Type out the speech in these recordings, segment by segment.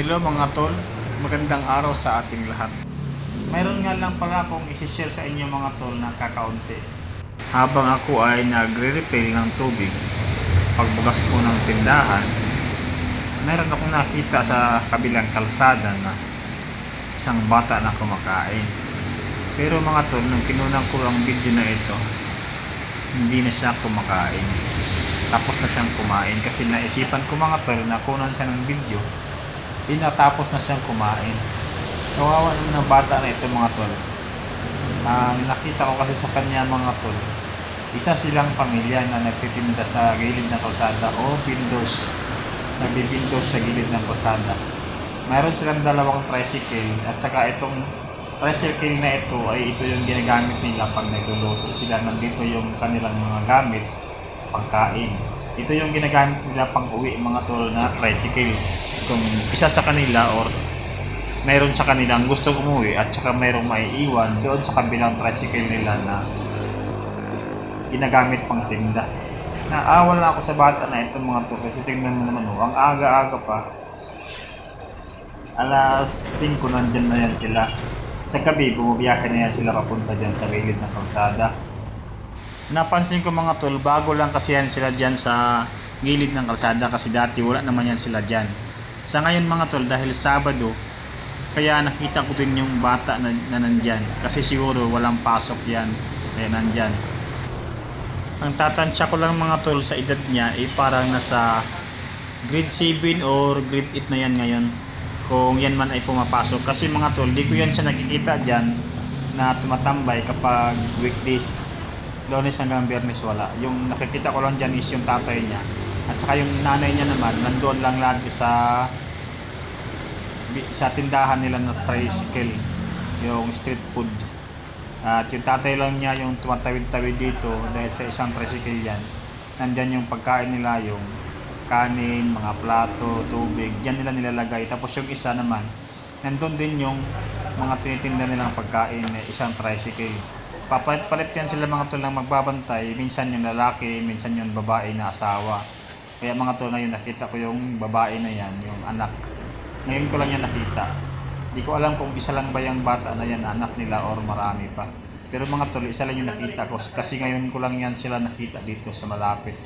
Hello mga tol, magandang araw sa ating lahat. Mayroon nga lang pala akong isi-share sa inyo mga tol na kakaunti. Habang ako ay nagre-refill ng tubig, pagbugas ko ng tindahan, meron akong nakita sa kabilang kalsada na isang bata na kumakain. Pero mga tol, nung kinunan ko ang video na ito, hindi na siya kumakain. Tapos na siyang kumain kasi naisipan ko mga tol na kunan siya ng video inatapos na siyang kumain. Kawawa naman ng bata na ito mga tol. Ang nakita ko kasi sa kanya mga tol, isa silang pamilya na nagtitinda sa gilid ng kalsada o windows. Nagbibindos sa gilid ng kalsada. Mayroon silang dalawang tricycle at saka itong tricycle na ito ay ito yung ginagamit nila pag nagluluto sila. Nandito yung kanilang mga gamit, pagkain. Ito yung ginagamit nila pang uwi mga tol na tricycle. Kung isa sa kanila or mayroon sa kanilang gusto umuwi at saka mayroong maiiwan doon sa kabilang tricycle nila na ginagamit pang tinda. Naawa na ako sa bata na itong mga to kasi tingnan mo naman oh, ang aga-aga pa. Alas 5 nandyan na yan sila. Sa gabi, bumabiyahe na yan sila papunta dyan sa gilid ng kalsada. Napansin ko mga tol, bago lang kasi yan sila dyan sa gilid ng kalsada kasi dati wala naman yan sila dyan. Sa ngayon mga tol, dahil Sabado, kaya nakita ko din yung bata na, na nandyan. Kasi siguro walang pasok yan, kaya nandyan. Ang tatansya ko lang mga tol sa edad niya ay parang nasa grade 7 or grade 8 na yan ngayon. Kung yan man ay pumapasok. Kasi mga tol, di ko yan siya nakikita dyan na tumatambay kapag weekdays. Lunes hanggang biyernes wala. Yung nakikita ko lang dyan is yung tatay niya. At saka yung nanay niya naman, nandoon lang lagi sa sa tindahan nila na tricycle. Yung street food. At yung tatay lang niya yung tumatawid-tawid dito dahil sa isang tricycle yan. Nandyan yung pagkain nila, yung kanin, mga plato, tubig, diyan nila nilalagay. Tapos yung isa naman, nandun din yung mga tinitinda nilang pagkain na isang tricycle. Papalit-palit yan sila mga tulang magbabantay. Minsan yung lalaki, minsan yung babae na asawa. Kaya mga tol na nakita ko yung babae na yan, yung anak. Ngayon ko lang yan nakita. Hindi ko alam kung isa lang ba yung bata na yan, anak nila, or marami pa. Pero mga tol, isa lang yung nakita ko. Kasi ngayon ko lang yan sila nakita dito sa malapit.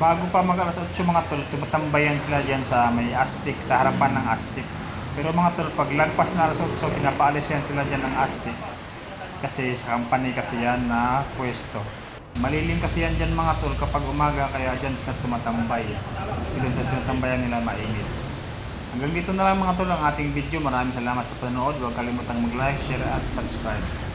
Bago pa mag alas 8 mga tol, tumatambayan sila dyan sa may astik, sa harapan ng astik. Pero mga tol, pag lagpas na alas 8, pinapaalis yan sila dyan ng astik. Kasi sa company kasi yan na pwesto. Malilim kasi yan dyan mga tol kapag umaga, kaya dyan sila tumatambay. Kasi dun sa tinatambayan nila mainit. Hanggang dito na lang mga tol ang ating video. Maraming salamat sa panonood. Huwag kalimutang mag-like, share at subscribe.